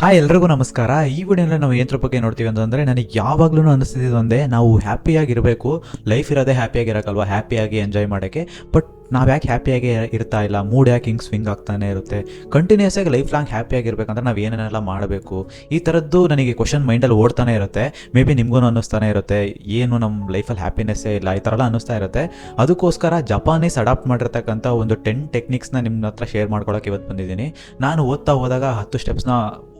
Hi, ಎಲ್ರಿಗೂ ನಮಸ್ಕಾರ. ಈ ವಿಡಿಯೋನಲ್ಲಿ ನಾವು ಏನ್ ಬಗ್ಗೆ ನೋಡ್ತೀವಿ ಅಂತಂದ್ರೆ, ನನಗೆ ಯಾವಾಗ್ಲೂ ಅನಿಸ್ತಿದ್ದು ಒಂದೇ, ನಾವು ಹ್ಯಾಪಿಯಾಗಿರಬೇಕು. ಲೈಫ್ ಇರೋದೇ ಹ್ಯಾಪಿಯಾಗಿರಕ್ಕಲ್ವಾ ಹ್ಯಾಪಿಯಾಗಿ ಎಂಜಾಯ್ ಮಾಡೋಕ್ಕೆ. ಬಟ್ ನಾವು ಯಾಕೆ ಹ್ಯಾಪಿಯಾಗಿ ಇರ್ತಾ ಇಲ್ಲ? ಮೂಡ್ ಯಾಕೆ ಹಿಂಗ್ ಸ್ವಿಂಗ್ ಆಗ್ತಾನೆ ಇರುತ್ತೆ? ಕಂಟಿನ್ಯೂಸ್ ಆಗಿ ಲೈಫ್ ಲಾಂಗ್ ಹ್ಯಾಪಿಯಾಗಿರ್ಬೇಕಂದ್ರೆ ನಾವು ಏನೇನೆಲ್ಲ ಮಾಡಬೇಕು? ಈ ಥರದ್ದು ನನಗೆ ಕ್ವಶನ್ ಮೈಂಡಲ್ಲಿ ಓಡ್ತಾನೆ ಇರುತ್ತೆ. ಮೇ ಬಿ ನಿಮಗೂ ಅನ್ನಿಸ್ತಾನೆ ಇರುತ್ತೆ. ಏನು ನಮ್ಮ ಲೈಫಲ್ಲಿ ಹ್ಯಾಪಿನೆಸ್ಸೇ ಇಲ್ಲ? ಈ ಥರ ಎಲ್ಲ ಅನ್ನಿಸ್ತಾ ಇರುತ್ತೆ. ಅದಕ್ಕೋಸ್ಕರ ಜಪಾನೀಸ್ ಅಡಾಪ್ಟ್ ಮಾಡಿರ್ತಕ್ಕಂಥ ಒಂದು ಟೆನ್ ಟೆಕ್ನಿಕ್ಸ್ನ ನಿಮ್ಮ ಹತ್ರ ಶೇರ್ ಮಾಡ್ಕೊಳಕ್ಕೆ ಇವತ್ತು ಬಂದಿದ್ದೀನಿ. ನಾನು ಓದ್ತಾ ಹೋದಾಗ ಹತ್ತು ಸ್ಟೆಪ್ಸ್ನ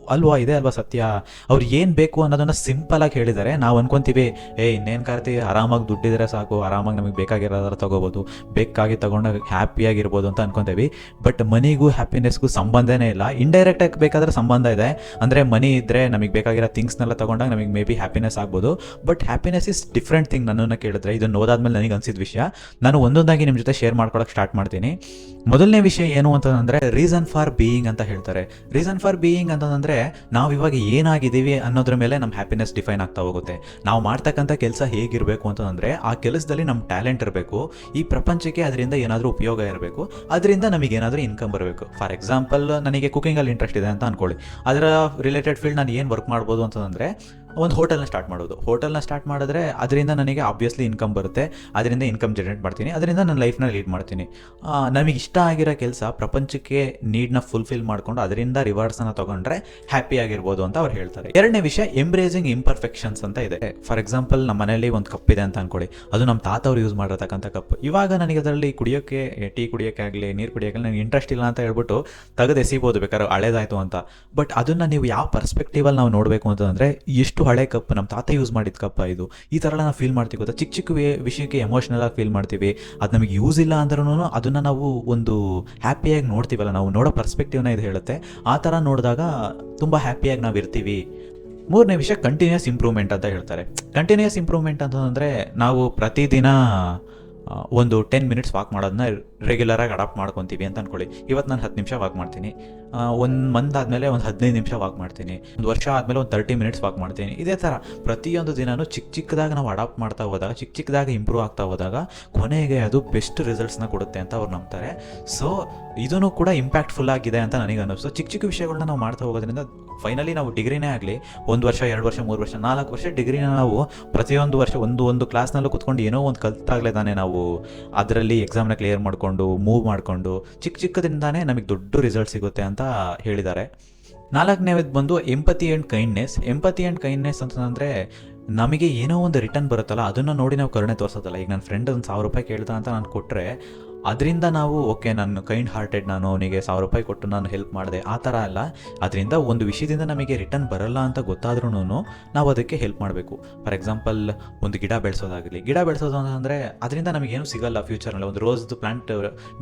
ಅಲ್ವಾ? ಇದೆ ಅಲ್ವಾ ಸತ್ಯ? ಅವ್ರು ಏನು ಬೇಕು ಅನ್ನೋದನ್ನ ಸಿಂಪಲ್ ಆಗಿ ಹೇಳಿದ್ದಾರೆ ನಾವು ಅನ್ಕೊಂತೀವಿ, ಏ, ಇನ್ನೇನು ಕಾರ್ತಿ? ಆರಾಮಾಗಿ ದುಡ್ಡಿದ್ರೆ ಸಾಕು. ಆರಾಮಾಗಿ ನಮಗೆ ಬೇಕಾಗಿರೋದ್ರ ತಗೋಬೋದು. ಬೇಕಾಗಿ ತಗೊಂಡಾಗ ಹ್ಯಾಪಿಯಾಗಿರ್ಬೋದು ಅಂತ ಅನ್ಕೊಂತೀವಿ. ಬಟ್ ಮನಿಗೂ ಹ್ಯಾಪಿನೆಸ್ಗೂ ಸಂಬಂಧನೇ ಇಲ್ಲ. ಇಂಡೈರೆಕ್ಟಾಗಿ ಬೇಕಾದ್ರೆ ಸಂಬಂಧ ಇದೆ. ಅಂದರೆ ಮನಿ ಇದ್ದರೆ ನಮಗೆ ಬೇಕಾಗಿರೋ ಥಿಂಗ್ಸ್ನೆಲ್ಲ ತಗೊಂಡಾಗ ನಮಗೆ ಮೇ ಬಿ ಹ್ಯಾಪಿನೆಸ್ ಆಗ್ಬೋದು. But happiness is different thing ನನ್ನನ್ನು ಕೇಳಿದ್ರೆ. ಇದನ್ನು ಓದಾದ್ಮೇಲೆ ನನಗೆ ಅನ್ಸಿದ ವಿಷಯ. ನಾನು ಒಂದೊಂದಾಗಿ ನಿಮ್ಮ ಜೊತೆ ಶೇರ್ ಮಾಡ್ಕೊಳಕ್ಕೆ ಸ್ಟಾರ್ಟ್ ಮಾಡ್ತೀನಿ. ಮೊದಲನೇ ವಿಷಯ ಏನು ಅಂತಂದ್ರೆ ರೀಸನ್ ಫಾರ್ ಬೀಯಿಂಗ್ ಅಂತ ಹೇಳ್ತಾರೆ. ರೀಸನ್ ಫಾರ್ ಬೀಯಿಂಗ್ ಅಂತಂದ್ರೆ ನಾವು ಇವಾಗ ಏನಾಗಿದ್ದೀವಿ ಅನ್ನೋದ್ರ ಮೇಲೆ ನಮ್ಮ ಹ್ಯಾಪಿನೆಸ್ ಡಿಫೈನ್ ಆಗ್ತಾ ಹೋಗುತ್ತೆ. ನಾವು ಮಾಡ್ತಕ್ಕಂಥ ಕೆಲಸ ಹೇಗಿರಬೇಕು ಅಂತಂದ್ರೆ ಆ ಕೆಲಸದಲ್ಲಿ ನಮ್ಮ ಟ್ಯಾಲೆಂಟ್ ಇರಬೇಕು, ಈ ಪ್ರಪಂಚಕ್ಕೆ ಅದರಿಂದ ಏನಾದರೂ ಉಪಯೋಗ ಇರಬೇಕು, ಅದರಿಂದ ನಮಗೆ ಏನಾದರೂ ಇನ್ಕಮ್ ಬರಬೇಕು. ಫಾರ್ ಎಕ್ಸಾಂಪಲ್ ನನಗೆ ಕುಕಿಂಗಲ್ಲಿ ಇಂಟ್ರೆಸ್ಟ್ ಇದೆ ಅಂತ ಅನ್ಕೊಳ್ಳಿ. ಅದರ ರಿಲೇಟೆಡ್ ಫೀಲ್ಡ್ ನಾನು ಏನು ವರ್ಕ್ ಮಾಡ್ಬೋದು ಅಂತಂದರೆ ಒಂದು ಹೋಟೆಲ್ನ ಸ್ಟಾರ್ಟ್ ಮಾಡೋದು. ಹೋಟೆಲ್ನ ಸ್ಟಾರ್ಟ್ ಮಾಡಿದ್ರೆ ಅದರಿಂದ ನನಗೆ ಆಬ್ವಿಯಸ್ಲಿ ಇನ್ಕಮ್ ಬರುತ್ತೆ. ಅದರಿಂದ ಇನ್ಕಮ್ ಜನರೇಟ್ ಮಾಡ್ತೀನಿ. ಅದರಿಂದ ನನ್ನ ಲೈಫ್ನ ಲೀಡ್ ಮಾಡ್ತೀನಿ. ನಮಗೆ ಇಷ್ಟ ಆಗಿರೋ ಕೆಲಸ ಪ್ರಪಂಚಕ್ಕೆ ನೀಡ್ನ ಫುಲ್ಫಿಲ್ ಮಾಡ್ಕೊಂಡು ಅದರಿಂದ ರಿವಾರ್ಡ್ಸನ್ನು ತಗೊಂಡ್ರೆ ಹ್ಯಾಪಿ ಆಗಿರ್ಬೋದು ಅಂತ ಅವ್ರು ಹೇಳ್ತಾರೆ. ಎರಡನೇ ವಿಷಯ ಎಂಬ್ರೇಸಿಂಗ್ ಇಂಪರ್ಫೆಕ್ಷನ್ಸ್ ಅಂತ ಇದೆ. ಫಾರ್ ಎಕ್ಸಾಂಪಲ್ ನಮ್ಮ ಮನೆಯಲ್ಲಿ ಒಂದು ಕಪ್ ಇದೆ ಅಂತ ಅನ್ಕೊಳ್ಳಿ. ಅದು ನಮ್ಮ ತಾತ ಅವ್ರು ಯೂಸ್ ಮಾಡಿರತಕ್ಕಂಥ ಕಪ್ ಇವಾಗ ನನಗೆ ಅದರಲ್ಲಿ ಕುಡಿಯೋಕ್ಕೆ ಟೀ ಕುಡಿಯೋಕ್ಕೆ ಆಗಲಿ, ನೀರು ಕುಡಿಯೋಕ್ಕೆ ನನಗೆ ಇಂಟ್ರೆಸ್ಟ್ ಇಲ್ಲ ಅಂತ ಹೇಳ್ಬಿಟ್ಟು ತೆಗೆದು ಎಸಿಬೋದು ಬೇಕಾದ್ರೆ ಹಳೇದಾಯಿತು ಅಂತ. ಬಟ್ ಅದನ್ನು ನೀವು ಯಾವ ಪರ್ಸ್ಪೆಕ್ಟಿವಲ್ಲಿ ನಾವು ನೋಡಬೇಕು ಅಂತಂದರೆ, ಎಷ್ಟು ಹಳೆ ಕಪ್ ನಮ್ಮ ತಾತ ಯೂಸ್ ಮಾಡಿದ ಕಪ್ಪ ಇದು. ಈ ಥರ ನಾವು ಫೀಲ್ ಮಾಡ್ತೀವಿ ಗೊತ್ತಾ? ಚಿಕ್ಕ ಚಿಕ್ಕ ವಿಷಯಕ್ಕೆ ಎಮೋಷ್ನಲ್ ಆಗಿ ಫೀಲ್ ಮಾಡ್ತೀವಿ. ಅದು ನಮಗೆ ಯೂಸ್ ಇಲ್ಲ ಅಂದ್ರೂ ಅದನ್ನ ನಾವು ಒಂದು ಹ್ಯಾಪಿಯಾಗಿ ನೋಡ್ತೀವಲ್ಲ ನಾವು, ನೋಡೋ ಪರ್ಸ್ಪೆಕ್ಟಿವ್ನ ಇದು ಹೇಳುತ್ತೆ. ಆ ಥರ ನೋಡಿದಾಗ ತುಂಬ ಹ್ಯಾಪಿಯಾಗಿ ನಾವು ಇರ್ತೀವಿ. ಮೂರನೇ ವಿಷಯ ಕಂಟಿನ್ಯೂಸ್ ಇಂಪ್ರೂವ್ಮೆಂಟ್ ಅಂತ ಹೇಳ್ತಾರೆ. ಕಂಟಿನ್ಯೂಸ್ ಇಂಪ್ರೂವ್ಮೆಂಟ್ ಅಂತಂದರೆ ನಾವು ಪ್ರತಿದಿನ ಒಂದು ಟೆನ್ ಮಿನಿಟ್ಸ್ ವಾಕ್ ಮಾಡೋದನ್ನ ರೆಗ್ಯುಲರಾಗಿ ಅಡಾಪ್ಟ್ ಮಾಡ್ಕೊತೀವಿ ಅಂತ ಅನ್ಕೊಳ್ಳಿ. ಇವತ್ತು ನಾನು ಹತ್ತು ನಿಮಿಷ ವಾಕ್ ಮಾಡ್ತೀನಿ. ಒಂದು ಮಂತ್ ಆದಮೇಲೆ ಒಂದು ಹದಿನೈದು ನಿಮಿಷ ವಾಕ್ ಮಾಡ್ತೀನಿ. ಒಂದು ವರ್ಷ ಆದಮೇಲೆ ಒಂದು ತರ್ಟಿ ಮಿನಿಟ್ಸ್ ವಾಕ್ ಮಾಡ್ತೀನಿ. ಇದೇ ಥರ ಪ್ರತಿಯೊಂದು ದಿನನೂ ಚಿಕ್ಕ ಚಿಕ್ಕದಾಗಿ ನಾವು ಅಡಾಪ್ಟ್ ಮಾಡ್ತಾ ಹೋದಾಗ ಚಿಕ್ಕ ಚಿಕ್ಕದಾಗಿ ಇಂಪ್ರೂವ್ ಆಗ್ತಾ ಹೋದಾಗ ಕೊನೆಗೆ ಅದು ಬೆಸ್ಟ್ ರಿಸಲ್ಟ್ಸ್ನ ಕೊಡುತ್ತೆ ಅಂತ ಅವ್ರು ನಂಬ್ತಾರೆ. ಸೊ ಇದೂ ಕೂಡ ಇಂಪ್ಯಾಕ್ಟ್ಫುಲ್ ಆಗಿದೆ ಅಂತ ನನಗೆ ಅನ್ನಿಸ್ತು. ಚಿಕ್ಕ ಚಿಕ್ಕ ವಿಷಯಗಳನ್ನ ನಾವು ಮಾಡ್ತಾ ಹೋಗೋದ್ರಿಂದ ಫೈನಲಿ ನಾವು ಡಿಗ್ರಿನೇ ಆಗಲಿ, ಒಂದು ವರ್ಷ, ಎರಡು ವರ್ಷ, ಮೂರು ವರ್ಷ, ನಾಲ್ಕು ವರ್ಷ ಡಿಗ್ರಿನ ನಾವು ಪ್ರತಿಯೊಂದು ವರ್ಷ ಒಂದು ಒಂದು ಕ್ಲಾಸ್ನಲ್ಲೂ ಕುತ್ಕೊಂಡು ಏನೋ ಒಂದು ಕಲ್ತಾಗಲೇ ತಾನೇ ನಾವು. ಅದರಲ್ಲಿ ಎಕ್ಸಾಮ್ನ ಕ್ಲಿಯರ್ ಮಾಡಿಕೊಂಡು ಮೂವ್ ಮಾಡಿಕೊಂಡು, ಚಿಕ್ಕ ಚಿಕ್ಕದಿಂದಾನೇ ನಮಗೆ ದೊಡ್ಡ ರಿಸಲ್ಟ್ ಸಿಗುತ್ತೆ ಅಂತ ಹೇಳಿದ್ದಾರೆ. ನಾಲ್ಕನೇದು ಬಂದು empathy and kindness empathy and kindness ಅಂತಂದರೆ ನಮಗೆ ಏನೋ ಒಂದು ರಿಟರ್ನ್ ಬರುತ್ತಲ್ಲ, ಅದನ್ನು ನೋಡಿ ನಾವು ಕರುಣೆ ತೋರಿಸೋದಲ್ಲ. ಈಗ ನನ್ನ ಫ್ರೆಂಡ್ ಒಂದು ಸಾವಿರ ರೂಪಾಯಿ ಕೇಳ್ದ ಅಂತ ನಾನು ಕೊಟ್ಟರೆ ಅದರಿಂದ ನಾವು, ಓಕೆ, ನಾನು ಕೈಂಡ್ ಹಾರ್ಟೆಡ್ ನಾನು ಅವನಿಗೆ ಸಾವಿರ ರೂಪಾಯಿ ಕೊಟ್ಟು ನಾನು ಹೆಲ್ಪ್ ಮಾಡಿದೆ. ಆ ಥರ ಅಲ್ಲ. ಅದರಿಂದ ಒಂದು ವಿಷಯದಿಂದ ನಮಗೆ ರಿಟರ್ನ್ ಬರಲ್ಲ ಅಂತ ಗೊತ್ತಾದ್ರೂ ನಾವು ಅದಕ್ಕೆ ಹೆಲ್ಪ್ ಮಾಡಬೇಕು. ಫಾರ್ ಎಕ್ಸಾಂಪಲ್ ಒಂದು ಗಿಡ ಬೆಳೆಸೋದಾಗಲಿ. ಗಿಡ ಬೆಳೆಸೋದು ಅಂತಂದರೆ ಅದರಿಂದ ನಮಗೇನು ಸಿಗಲ್ಲ ಫ್ಯೂಚರ್ನಲ್ಲಿ ಒಂದು ರೋಸ್ದು ಪ್ಲಾಂಟ್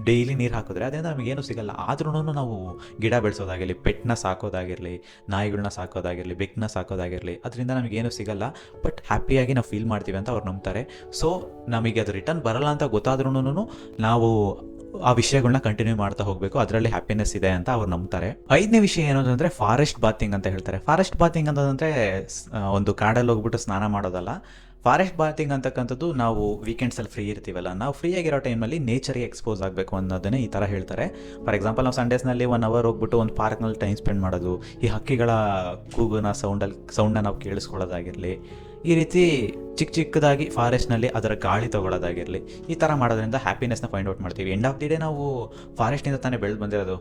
ಡೈಲಿ ನೀರು ಹಾಕಿದ್ರೆ ಅದರಿಂದ ನಮಗೇನು ಸಿಗಲ್ಲ. ಆದ್ರೂ ನಾವು ಗಿಡ ಬೆಳೆಸೋದಾಗಿರಲಿ ಪೆಟ್ನ ಸಾಕೋದಾಗಿರಲಿ ನಾಯಿಗಳನ್ನ ಸಾಕೋದಾಗಿರಲಿ ಬೆಕ್ಕನ್ನ ಸಾಕೋದಾಗಿರಲಿ, ಅದರಿಂದ ನಮಗೇನು ಸಿಗಲ್ಲ. ಬಟ್ ಹ್ಯಾಪಿಯಾಗಿ ನಾವು ಫೀಲ್ ಮಾಡ್ತೀವಿ ಅಂತ ಅವ್ರು ನಂಬ್ತಾರೆ. ಸೊ ನಮಗೆ ಅದು ರಿಟರ್ನ್ ಬರಲ್ಲ ಅಂತ ಗೊತ್ತಾದ್ರೂ ನಾವು ಆ ವಿಷಯಗಳನ್ನ ಕಂಟಿನ್ಯೂ ಮಾಡ್ತಾ ಹೋಗಬೇಕು, ಅದರಲ್ಲಿ ಹ್ಯಾಪಿನೆಸ್ ಇದೆ ಅಂತ ಅವ್ರು ನಂಬ್ತಾರೆ. ಐದನೇ ವಿಷಯ ಏನು ಅಂದ್ರೆ ಫಾರೆಸ್ಟ್ ಬಾತಿಂಗ್ ಅಂತ ಹೇಳ್ತಾರೆ. ಫಾರೆಸ್ಟ್ ಬಾತಿಂಗ್ ಅಂತಂದ್ರೆ ಒಂದು ಕಾಡಲ್ಲಿ ಹೋಗ್ಬಿಟ್ಟು ಸ್ನಾನ ಮಾಡೋದಲ್ಲ. ಫಾರೆಸ್ಟ್ ಬಾತಿಂಗ್ ಅಂತಕ್ಕಂಥದ್ದು ನಾವು ವೀಕೆಂಡ್ಸಲ್ಲಿ ಫ್ರೀ ಇರ್ತೀವಲ್ಲ, ನಾವು ಫ್ರೀ ಆಗಿರೋ ಟೈಮಲ್ಲಿ ನೇಚರ್ಗೆ ಎಕ್ಸ್ಪೋಸ್ ಆಗಬೇಕು ಅನ್ನೋದನ್ನೇ ಈ ಥರ ಹೇಳ್ತಾರೆ. ಫಾರ್ ಎಕ್ಸಾಂಪಲ್ ನಾವು ಸಂಡೇಸ್ನಲ್ಲಿ ಒನ್ ಅವರ್ ಹೋಗ್ಬಿಟ್ಟು ಒಂದು ಪಾರ್ಕ್ನಲ್ಲಿ ಟೈಮ್ ಸ್ಪೆಂಡ್ ಮಾಡೋದು, ಈ ಹಕ್ಕಿಗಳ ಕೂಗುನ ಸೌಂಡಲ್ಲಿ ಸೌಂಡನ್ನ ನಾವು ಕೇಳಿಸ್ಕೊಳ್ಳೋದಾಗಿರಲಿ ಈ ರೀತಿ ಚಿಕ್ಕ ಚಿಕ್ಕದಾಗಿ ಫಾರೆಸ್ಟ್ನಲ್ಲಿ ಅದರ ಗಾಳಿ ತಗೊಳ್ಳೋದಾಗಿರಲಿ, ಈ ಥರ ಮಾಡೋದ್ರಿಂದ ಹ್ಯಾಪಿನೆಸ್ನ ಫೈಂಡ್ ಔಟ್ ಮಾಡ್ತೀವಿ. ಎಂಡ್ ಆಫ್ ದಿ ಡೇ ನಾವು ಫಾರೆಸ್ಟಿಂದ ತಾನೇ ಬೆಳೆದು ಬಂದಿರೋದು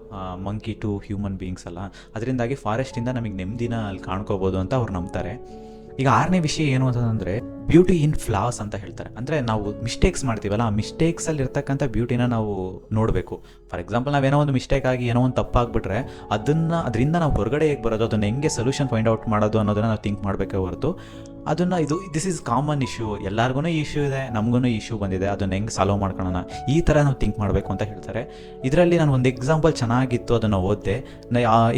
ಮಂಕಿ ಟು ಹ್ಯೂಮನ್ ಬೀಯಿಂಗ್ಸ್ ಅಲ್ಲ ಅದರಿಂದಾಗಿ ಫಾರೆಸ್ಟಿಂದ ನಮಗೆ ನೆಮ್ಮದಿನ ಅಲ್ಲಿ ಕಾಣ್ಕೋಬೋದು ಅಂತ ಅವ್ರು ನಂಬ್ತಾರೆ. ಈಗ ಆರನೇ ವಿಷಯ ಏನು ಅಂತಂದರೆ ಬ್ಯೂಟಿ ಇನ್ ಫ್ಲಾಸ್ ಅಂತ ಹೇಳ್ತಾರೆ. ಅಂದರೆ ನಾವು ಮಿಸ್ಟೇಕ್ಸ್ ಮಾಡ್ತೀವಲ್ಲ, ಆ ಮಿಸ್ಟೇಕ್ಸಲ್ಲಿ ಇರ್ತಕ್ಕಂಥ ಬ್ಯೂಟಿನ ನಾವು ನೋಡಬೇಕು. ಫಾರ್ ಎಕ್ಸಾಂಪಲ್ ನಾವೇನೋ ಒಂದು ಮಿಸ್ಟೇಕ್ ಆಗಿ ಏನೋ ಒಂದು ತಪ್ಪಾಗ್ಬಿಟ್ರೆ, ಅದನ್ನು, ಅದರಿಂದ ನಾವು ಹೊರಗಡೆ ಹೇಗೆ ಬರೋದು, ಅದನ್ನು ಹೆಂಗೆ ಸೊಲ್ಯೂಷನ್ ಫೈಂಡ್ ಔಟ್ ಮಾಡೋದು ಅನ್ನೋದನ್ನ ನಾವು ಥಿಂಕ್ ಮಾಡಬೇಕೇ ಹೊರತು ಅದನ್ನು ಇದು ದಿಸ್ ಈಸ್ ಕಾಮನ್ ಇಶ್ಯೂ ಎಲ್ಲರಿಗೂ ಇಶ್ಯೂ ಇದೆ ನಮಗೂ ಇಶ್ಯೂ ಬಂದಿದೆ, ಅದನ್ನ ಹೆಂಗೆ ಸಾಲ್ವ್ ಮಾಡ್ಕೊಳ್ಳೋಣ ಈ ಥರ ನಾವು ಥಿಂಕ್ ಮಾಡಬೇಕು ಅಂತ ಹೇಳ್ತಾರೆ. ಇದರಲ್ಲಿ ನಾನು ಒಂದು ಎಕ್ಸಾಂಪಲ್ ಚೆನ್ನಾಗಿತ್ತು, ಅದನ್ನು ಓದಿದೆ.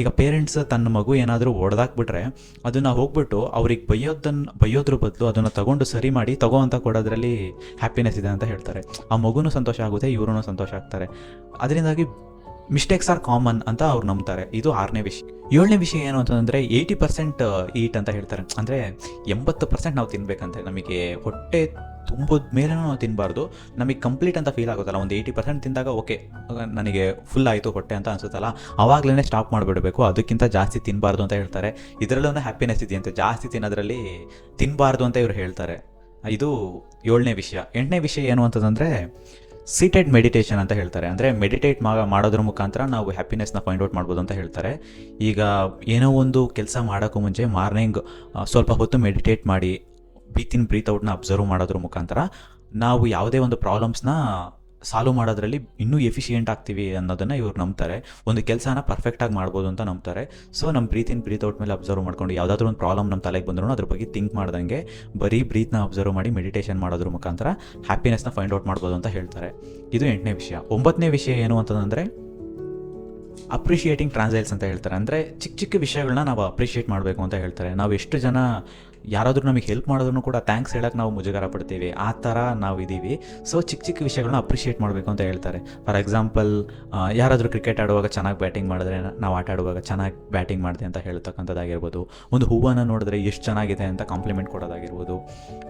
ಈಗ ಪೇರೆಂಟ್ಸ್ ತನ್ನ ಮಗು ಏನಾದರೂ ಹೊಡೆದಾಕ್ಬಿಟ್ರೆ ಅದನ್ನು ಹೋಗ್ಬಿಟ್ಟು ಅವ್ರಿಗೆ ಬೈಯೋದನ್ನು ಬೈಯೋದ್ರ ಬದಲು ಅದನ್ನು ತಗೊಂಡು ಸರಿ ಮಾಡಿ, ತಗೋ ಅಂತ ಕೊಡೋದ್ರಲ್ಲಿ ಹ್ಯಾಪಿನೆಸ್ ಇದೆ ಅಂತ ಹೇಳ್ತಾರೆ. ಆ ಮಗುನೂ ಸಂತೋಷ ಆಗುತ್ತೆ ಇವ್ರೂ ಸಂತೋಷ ಆಗ್ತಾರೆ. ಅದರಿಂದಾಗಿ ಮಿಸ್ಟೇಕ್ಸ್ ಆರ್ ಕಾಮನ್ ಅಂತ ಅವ್ರು ನಂಬ್ತಾರೆ. ಇದು ಆರನೇ ವಿಷಯ. ಏಳನೇ ವಿಷಯ ಏನು ಅಂತಂದರೆ ಏಯ್ಟಿ ಪರ್ಸೆಂಟ್ ಈಟ್ ಅಂತ ಹೇಳ್ತಾರೆ. ಅಂದರೆ ಎಂಬತ್ತು ಪರ್ಸೆಂಟ್ ನಾವು ತಿನ್ಬೇಕಂತೆ. ನಮಗೆ ಹೊಟ್ಟೆ ತುಂಬದ ಮೇಲೆ ನಾವು ತಿನ್ನಬಾರ್ದು ನಮಗೆ ಕಂಪ್ಲೀಟ್ ಅಂತ ಫೀಲ್ ಆಗುತ್ತಲ್ಲ ಒಂದು ಏಯ್ಟಿ ಪರ್ಸೆಂಟ್ ತಿಂದಾಗ ಓಕೆ ನನಗೆ ಫುಲ್ ಆಯಿತು ಹೊಟ್ಟೆ ಅಂತ ಅನ್ಸುತ್ತಲ್ಲ. ಆವಾಗಲೇ ಸ್ಟಾಪ್ ಮಾಡಿಬಿಡಬೇಕು. ಅದಕ್ಕಿಂತ ಜಾಸ್ತಿ ತಿನ್ನಬಾರ್ದು ಅಂತ ಹೇಳ್ತಾರೆ. ಇದರಲ್ಲೂ ಹ್ಯಾಪಿನೆಸ್ ಇದೆಯಂತೆ. ಜಾಸ್ತಿ ತಿನ್ನೋದ್ರಲ್ಲಿ ತಿನ್ನಬಾರ್ದು ಅಂತ ಇವರು ಹೇಳ್ತಾರೆ. ಇದು ಏಳನೇ ವಿಷಯ. ಎಂಟನೇ ವಿಷಯ ಏನು ಅಂತಂದರೆ ಸೀಟೆಡ್ ಮೆಡಿಟೇಷನ್ ಅಂತ ಹೇಳ್ತಾರೆ. ಅಂದರೆ ಮೆಡಿಟೇಟ್ ಮಾ ಮಾಡೋದ್ರ ಮುಖಾಂತರ ನಾವು ಹ್ಯಾಪಿನೆಸ್ನ ಫೈಂಡ್ ಔಟ್ ಮಾಡ್ಬೋದು ಅಂತ ಹೇಳ್ತಾರೆ. ಈಗ ಏನೋ ಒಂದು ಕೆಲಸ ಮಾಡೋಕ್ಕೂ ಮುಂಚೆ ಮಾರ್ನಿಂಗ್ ಸ್ವಲ್ಪ ಹೊತ್ತು ಮೆಡಿಟೇಟ್ ಮಾಡಿ ಬ್ರೀತ್ ಇನ್ ಬ್ರೀತ್ ಔಟ್ನ ಅಬ್ಸರ್ವ್ ಮಾಡೋದ್ರ ಮುಖಾಂತರ ನಾವು ಯಾವುದೇ ಒಂದು ಪ್ರಾಬ್ಲಮ್ಸ್ನ ಸಾಲ್ವ್ ಮಾಡೋದ್ರಲ್ಲಿ ಇನ್ನೂ ಎಫಿಷಿಯೆಂಟ್ ಆಗ್ತೀವಿ ಅನ್ನೋದನ್ನು ಇವ್ರು ನಂಬ್ತಾರೆ. ಒಂದು ಕೆಲಸನ ಪರ್ಫೆಕ್ಟಾಗಿ ಮಾಡ್ಬೋದು ಅಂತ ನಂಬ್ತಾರೆ. ಸೊ ನಮ್ಮ ಪ್ರೀತಿನ ಪ್ರೀತ್ ಔಟ್ ಮೇಲೆ ಅಬ್ಸರ್ವ್ ಮಾಡ್ಕೊಂಡು ಯಾವುದಾದ್ರೂ ಒಂದು ಪ್ರಾಬ್ಲಮ್ ನಮ್ಮ ತಲೆಗೆ ಬಂದರೂ ಅದ್ರ ಬಗ್ಗೆ ಥಿಂಕ್ ಮಾಡ್ದಂಗೆ ಬರೀ ಬ್ರೀತ್ನ ಅಬ್ಸರ್ವ್ ಮಾಡಿ ಮೆಡಿಟೇಷನ್ ಮಾಡೋದ್ರ ಮುಖಾಂತರ ಹ್ಯಾಪಿನೆಸ್ನ ಫೈಂಡ್ ಔಟ್ ಮಾಡ್ಬೋದು ಅಂತ ಹೇಳ್ತಾರೆ. ಇದು ಎಂಟನೇ ವಿಷಯ. ಒಂಬತ್ತನೇ ವಿಷಯ ಏನು ಅಂತಂದರೆ ಅಪ್ರಿಷಿಯೇಟಿಂಗ್ ಟ್ರಾನ್ಸೈಲ್ಸ್ ಅಂತ ಹೇಳ್ತಾರೆ. ಅಂದರೆ ಚಿಕ್ಕ ಚಿಕ್ಕ ವಿಷಯಗಳನ್ನ ನಾವು ಅಪ್ರಿಷಿಯೇಟ್ ಮಾಡಬೇಕು ಅಂತ ಹೇಳ್ತಾರೆ. ನಾವು ಎಷ್ಟು ಜನ ಯಾರಾದರೂ ನಮಗೆ ಹೆಲ್ಪ್ ಮಾಡೋದನ್ನು ಕೂಡ ಥ್ಯಾಂಕ್ಸ್ ಹೇಳೋಕ್ಕೆ ನಾವು ಮುಜುಗರ ಪಡ್ತೀವಿ. ಆ ಥರ ನಾವು ಇದ್ದೀವಿ ಸೊ ಚಿಕ್ಕ ಚಿಕ್ಕ ವಿಷಯಗಳನ್ನ ಅಪ್ರಿಷಿಯೇಟ್ ಮಾಡಬೇಕು ಅಂತ ಹೇಳ್ತಾರೆ. ಫಾರ್ ಎಕ್ಸಾಂಪಲ್ ಯಾರಾದರೂ ಕ್ರಿಕೆಟ್ ಆಡುವಾಗ ಚೆನ್ನಾಗಿ ಬ್ಯಾಟಿಂಗ್ ಮಾಡಿದ್ರೆ ನಾವು ಆಟ ಆಡುವಾಗ ಚೆನ್ನಾಗಿ ಬ್ಯಾಟಿಂಗ್ ಮಾಡಿದೆ ಅಂತ ಹೇಳ್ತಕ್ಕಂಥದ್ದಾಗಿರ್ಬೋದು. ಒಂದು ಹೂವನ್ನು ನೋಡಿದ್ರೆ ಎಷ್ಟು ಚೆನ್ನಾಗಿದೆ ಅಂತ ಕಾಂಪ್ಲಿಮೆಂಟ್ ಕೊಡೋದಾಗಿರ್ಬೋದು.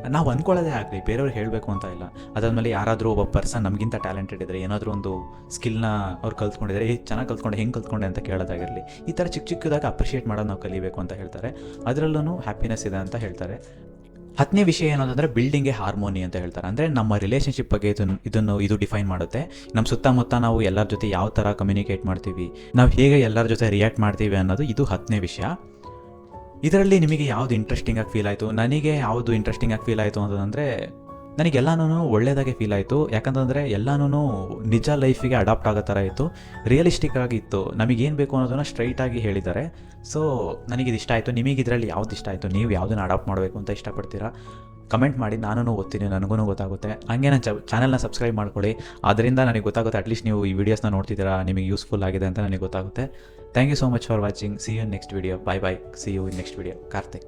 ನಾವು ಅಂದ್ಕೊಳ್ಳೋದೇ ಆಗಲಿ, ಬೇರೆಯವ್ರು ಹೇಳಬೇಕು ಅಂತ ಇಲ್ಲ. ಅದಾದಮೇಲೆ ಯಾರಾದರೂ ಒಬ್ಬ ಪರ್ಸನ್ ನಮಗಿಂತ ಟ್ಯಾಲೆಂಟೆಡ್ ಇದ್ದರೆ ಏನಾದರೂ ಒಂದು ಸ್ಕಿಲ್ನ ಅವ್ರು ಕಲ್ತ್ಕೊಂಡಿದ್ರೆ, ಏ, ಚೆನ್ನಾಗಿ ಕಲ್ತ್ಕೊಂಡೆ, ಹೆಂಗೆ ಕಲ್ತ್ಕೊಂಡೆ? ಅಂತ ಕೇಳೋದಾಗಿರಲಿ, ಈ ಥರ ಚಿಕ್ಕ ಚಿಕ್ಕದಾಗ ಅಪ್ರಿಷಿಯೇಟ್ ಮಾಡೋದು ನಾವು ಕಲಿಬೇಕು ಅಂತ ಹೇಳ್ತಾರೆ. ಅದರಲ್ಲೂ ಹ್ಯಾಪಿನೆಸ್ ಇದೆ ಅಂತ ಹೇಳ್ತಾರೆ. ಹತ್ತನೇ ವಿಷಯ ಏನು ಅಂತಂದರೆ ಬಿಲ್ಡಿಂಗ್ಗೆ ಹಾರ್ಮೋನಿ ಅಂತ ಹೇಳ್ತಾರೆ. ಅಂದರೆ ನಮ್ಮ ರಿಲೇಷನ್ಶಿಪ್ ಬಗ್ಗೆ ಇದನ್ನು ಇದನ್ನು ಇದು ಡಿಫೈನ್ ಮಾಡುತ್ತೆ. ನಮ್ಮ ಸುತ್ತಮುತ್ತ ನಾವು ಎಲ್ಲರ ಜೊತೆ ಯಾವ ಥರ ಕಮ್ಯುನಿಕೇಟ್ ಮಾಡ್ತೀವಿ, ನಾವು ಹೇಗೆ ಎಲ್ಲರ ಜೊತೆ ರಿಯಾಕ್ಟ್ ಮಾಡ್ತೀವಿ ಅನ್ನೋದು ಇದು ಹತ್ತನೇ ವಿಷಯ. ಇದರಲ್ಲಿ ನಿಮಗೆ ಯಾವುದು ಇಂಟ್ರೆಸ್ಟಿಂಗ್ ಆಗಿ ಫೀಲ್ ಆಯಿತು? ನನಗೆ ಯಾವುದು ಇಂಟ್ರೆಸ್ಟಿಂಗ್ ಆಗಿ ಫೀಲ್ ಆಯಿತು ಅಂತಂದರೆ ನನಗೆಲ್ಲನೂ ಒಳ್ಳೆಯದಾಗೆ ಫೀಲ್ ಆಯಿತು. ಯಾಕಂತಂದರೆ ಎಲ್ಲನೂ ನಿಜ ಲೈಫಿಗೆ ಅಡಾಪ್ಟ್ ಆಗೋ ಥರ ಇತ್ತು. ರಿಯಲಿಸ್ಟಿಕ್ ಆಗಿತ್ತು ನಮಗೇನು ಬೇಕು ಅನ್ನೋದನ್ನು ಸ್ಟ್ರೈಟಾಗಿ ಹೇಳಿದ್ದಾರೆ. ಸೊ ನನಗಿದು ಇಷ್ಟ ಆಯಿತು. ನಿಮಗೆ ಇದರಲ್ಲಿ ಯಾವ್ದು ಇಷ್ಟ ಆಯಿತು? ನೀವು ಯಾವುದನ್ನು ಅಡಾಪ್ಟ್ ಮಾಡಬೇಕು ಅಂತ ಇಷ್ಟಪಡ್ತೀರಾ? ಕಮೆಂಟ್ ಮಾಡಿ ನಾನು ಓದ್ತೀನಿ ನನಗೂ ಗೊತ್ತಾಗುತ್ತೆ. ಹಂಗೆ ನನ್ನ ಚಾನಲ್ನ ಸಬ್ಸ್ಕ್ರೈಬ್ ಮಾಡ್ಕೊಳ್ಳಿ. ಅದರಿಂದ ನನಗೆ ಗೊತ್ತಾಗುತ್ತೆ ಅಟ್ಲೀಸ್ಟ್ ನೀವು ಈ ವಿಡಿಯೋಸ್ನ ನೋಡ್ತಿದ್ದೀರಾ, ನಿಮಗೆ ಯೂಸ್ಫುಲ್ ಆಗಿದೆ ಅಂತ ನನಗೆ ಗೊತ್ತಾಗುತ್ತೆ. Thank you so much for watching see you next video bye bye see you next video Karthik.